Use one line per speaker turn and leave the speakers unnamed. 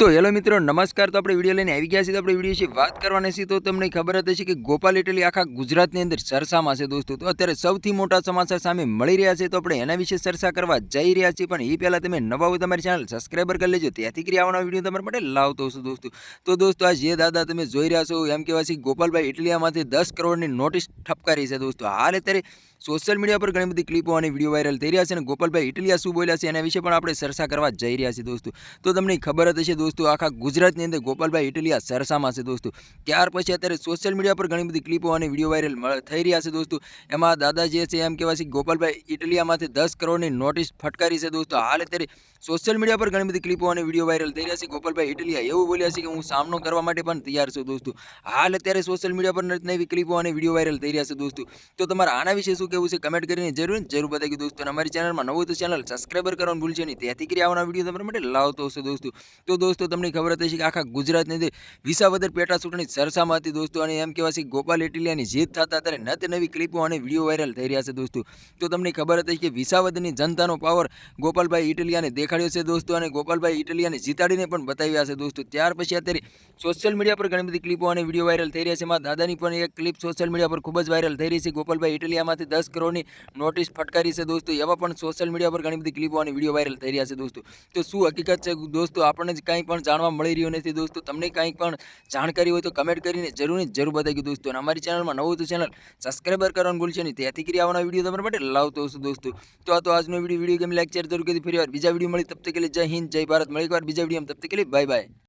તો હેલો મિત્રો, નમસ્કાર. તો આપણે વીડિયો લઈને આવી ગયા છીએ. તો આપણે વીડિયો વિશે વાત કરવાની છે તો તમને ખબર હતી હશે કે ગોપાલ ઇટલી આખા ગુજરાતની અંદર સરસામાં છે દોસ્તો. તો અત્યારે સૌથી મોટા સમાચાર સામે મળી રહ્યા છે. તો આપણે એના વિશે ચર્ચા કરવા જઈ રહ્યા છીએ. પણ એ પહેલાં તમે નવા હોય તમારી ચેનલ સબસ્ક્રાઈબર કરી લેજો. ત્યાંથી કરી આવવાના વીડિયો તમારા માટે લાવતો હશો દોસ્તો. તો દોસ્તો, આ જે દાદા તમે જોઈ રહ્યા છો, એમ કહેવાય છે ગોપાલભાઈ ઇટલીયામાંથી દસ કરોડની નોટિસ ઠપકારી છે દોસ્તો. હાલ અત્યારે સોશિયલ મીડિયા પર ઘણી બધી ક્લિપો અને વીડિયો વાયરલ થઈ રહ્યા છે અને ગોપાલભાઈ ઇટલીયા શું બોલ્યા છે એના વિશે પણ આપણે ચર્ચા કરવા જઈ રહ્યા છીએ દોસ્તો. તો તમને ખબર જ હશે દોસ્તો, આખા ગુજરાતની અંદર ગોપાલભાઈ ઇટલિયા સરસામાં છે દોસ્તો. ત્યાર પછી અત્યારે સોશિયલ મીડિયા પર ઘણી બધી ક્લિપો અને વીડિયો વાયરલ થઈ રહ્યા છે દોસ્તો. એમાં દાદા જે છે, એમ કહેવાય છે ગોપાલભાઈ ઇટલિયામાંથી દસ કરોડની નોટિસ ફટકારી છે દોસ્તો. હાલ અત્યારે સોશિયલ મીડિયા પર ઘણી બધી ક્લિપો અને વીડિયો વાયરલ થઈ રહ્યા છે. ગોપાલભાઈ ઇટલિયા એવું બોલ્યા છે કે હું સામનો કરવા માટે પણ તૈયાર છું દોસ્તો. હાલ અત્યારે સોશિયલ મીડિયા પર નવી ક્લિપો અને વીડિયો વાયરલ થઈ રહ્યા છે દોસ્તો. તો તમારે આના વિશે શું કહેવું છે કમેન્ટ કરીને જરૂર જરૂર બતાવી દોસ્તો. અને અમારી ચેનલમાં નવું તો ચેનલ સબસ્ક્રાઈબર કરવાનું ભૂલશે નહીં. ત્યાંથી કરી આવવાના વીડિયો તમારા માટે લાવતો હશે દોસ્તો. તો દોસ્તો તમને ખબર હતી કે આખા ગુજરાતની અંદર વિસાવદર પેટા ચૂંટણી ચર્ચામાં હતી દોસ્તો. અને એમ કહેવાય છે ગોપાલ ઇટલિયાની જીત થતા ત્યારે નત નવી ક્લિપો અને વીડિયો વાયરલ થઈ રહ્યા છે દોસ્તો. તો તમને ખબર હતી કે વિસાવદરની જનતાનો પાવર ગોપાલભાઈ ઇટલિયાને દેખાડ્યો છે દોસ્તો અને ગોપાલભાઈ ઇટલિયાને જીતાડીને પણ બતાવ્યા છે દોસ્તો. ત્યાર પછી અત્યારે સોશિયલ મીડિયા પર ઘણી બધી ક્લિપો અને વીડિયો વાયરલ થઈ રહ્યા છે. એમાં દાદાની પણ એક ક્લિપ સોશિયલ મીડિયા પર ખૂબ જ વાયરલ થઈ રહી છે. ગોપાલભાઈ ઇટલિયામાંથી દસ કરોડની નોટિસ ફટકારી છે દોસ્તો. એવા પણ સોશિયલ મીડિયા પર ઘણી બધી ક્લિપો અને વીડિયો વાયરલ થઈ રહ્યા છે દોસ્તો. તો શું હકીકત છે દોસ્તો? આપણને જ કાંઈ પણ જાણવા મળી રહ્યું નથી દોસ્તો. તમને કંઈ પણ જાણકારી હોય તો કમેન્ટ કરીને જરૂર ને જરૂર બતાવી દોસ્તો. અને અમારી ચેનલમાં નવું તો ચેનલ સબસ્ક્રાઈબર કરવાનું ભૂલશે નહીં. ત્યાંથી કરી આવવાના વીડિયો તમારા માટે લાવતો હશું દોસ્તો. તો આ તો આજનો વીડિયો વીડિયો ગેમ લેક્ચર જરૂર કરી ફરી વાર બીજા વીડિયો મળી. તબ તક જય હિન્દ, જય ભારત. મળી એક વાર બીજા વીડિયો તબ તક કે બાય બાય